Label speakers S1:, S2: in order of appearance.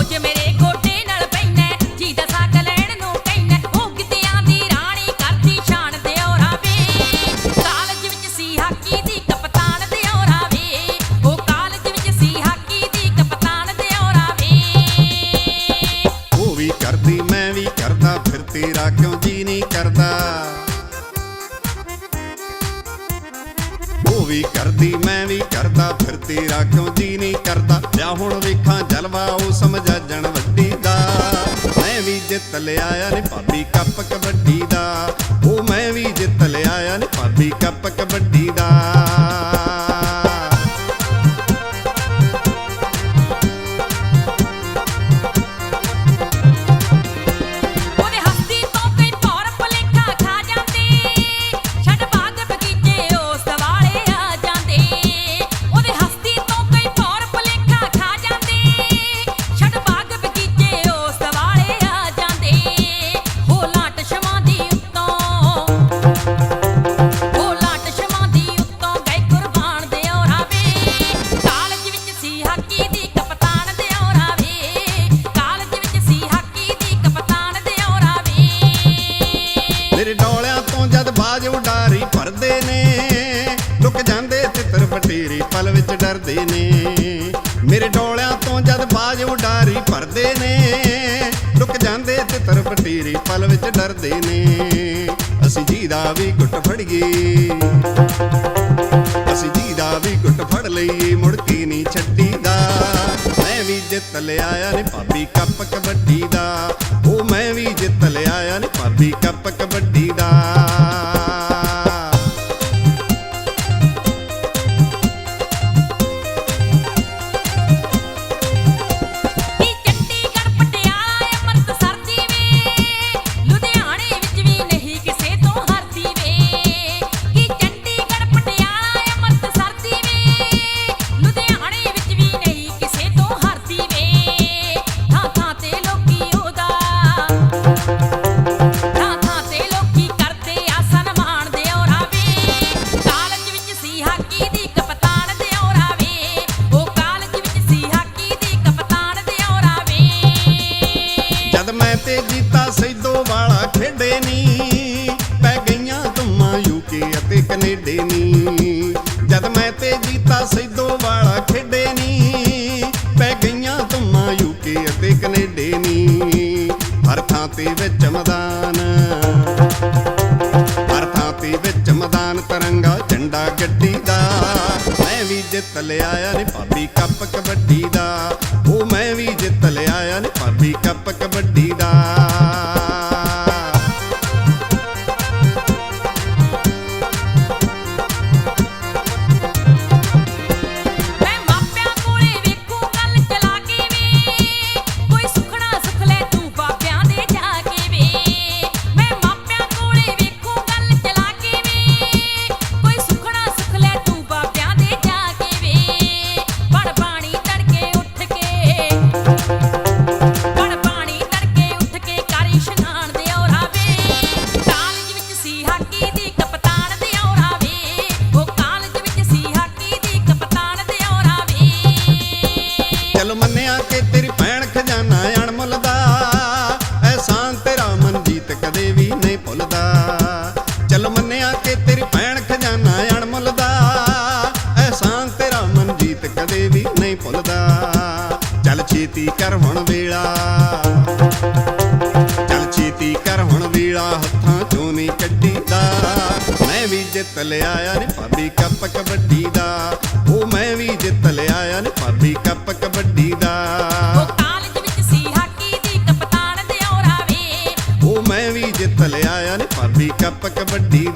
S1: ਉਹ ਕਰਦੀ ਵੀ। ਕਰਦੀ, ਮੈਂ ਵੀ ਕਰਦਾ, ਫਿਰ ਤੇਰਾ ਕਿਉਂ ਜੀ ਨਹੀਂ ਕਰਦਾ? ਵੀ ਹੁਣ ਵੇਖਾਂ ਜਲਵਾ ਉਹ ਸਮਝ ਮੈਂ ਵੀ ਜਿੱਤ ਭਾਬੀ ਕੱਪ ਕਬੱਡੀ ਪਲ ਨੇ। ਮੇਰੇ ਡੋਲਿਆਂ ਤੋਂ ਜਦ ਬਾਜ ਉਡਾਰੀ ਭਰਦੇ ਨੇ ਲੁਕ ਜਾਂਦੇ ਤਿੱਤਰ ਬਟੇਰੇ ਪਲ ਵਿੱਚ ਡਰਦੇ ਨੇ। ਅਸੀਂ ਜੀ ਦਾ ਵੀ ਗੁੱਟ ਫੜੀਏ ਅਸੀਂ ਜੀ ਦਾ ਵੀ ਗੁੱਟ ਫੜ ਲਈਏ, ਮੁੜ ਕੇ ਨਹੀਂ ਛੱਡੀ ਦਾ ਮੈਂ ਵੀ ਜਿੱਤ ਲਿਆਇਆ ਨੀ ਭਾਬੀ ਕੱਪ ਕਬੱਡੀ ਦਾ। ਉਹ ਮੈਂ ਵੀ ਜਿੱਤ ਲਿਆਇਆ ਨੀ ਭਾਬੀ ਕੱਪ ਵਾਲਾ ਨੀ, ਪੈ ਗਈਆਂ ਧੁੰਮਾਂ ਯੂਕੇ ਅਤੇ ਕੈਨੇਡੇ ਨੀ। ਜਦ ਮੈਂ ਤੇ ਜੀਤਾ ਸੈਦੋ ਵਾਲਾ ਖੇਡੇ ਨੀ, ਪੈ ਗਈਆਂ ਧੁੰਮਾਂ ਯੂਕੇ ਅਤੇ ਕੈਨੇਡੇ ਨੀ। ਹਰ ਥਾਂ ਤੇ ਵਿੱਚ ਮੈਦਾਨ, ਹਰ ਥਾਂ ਤੇ ਵਿੱਚ ਮੈਦਾਨ, ਤਰੰਗਾ, ਝੰਡਾ ਗੱਡੀ ਦਾ। ਮੈਂ ਵੀ ਜਿੱਤ ਲਿਆਇਆ ਨੀ ਭਾਬੀ ਕੱਪ ਕਬੱਡੀ ਦਾ। ਉਹ ਮੈਂ ਵੀ ਜਿੱਤ ਲਿਆਇਆ ਨੀ ਭਾਬੀ ਕੱਪ ਕਦੇ ਵੀ ਨਹੀਂ ਭੁੱਲਦਾ। ਚਲ ਮੰਨਿਆ ਕਿ ਤੇਰੀ ਭੈਣ ਖਜ਼ਾਨਾ ਅਣਮੁੱਲ ਦਾ ਐਸਾਨ ਤੇਰਾ ਮਨਜੀਤ ਕਦੇ ਵੀ ਨਹੀਂ ਭੁੱਲਦਾ। ਚੱਲ ਛੇਤੀ ਕਰ ਹੁਣ ਵੇਲਾ। ਚੱਲ ਛੇਤੀ ਕਰ ਹੁਣ ਵੇਲਾ, ਹੱਥਾਂ ਚੋਂ ਨਹੀਂ ਕੱਢੀਦਾ। ਮੈਂ ਵੀ ਜਿੱਤ ਲਿਆਇਆ ਨੀ ਭਾਬੀ ਕੱਪ ਕਬੱਡੀ ਦਾ। வண்டி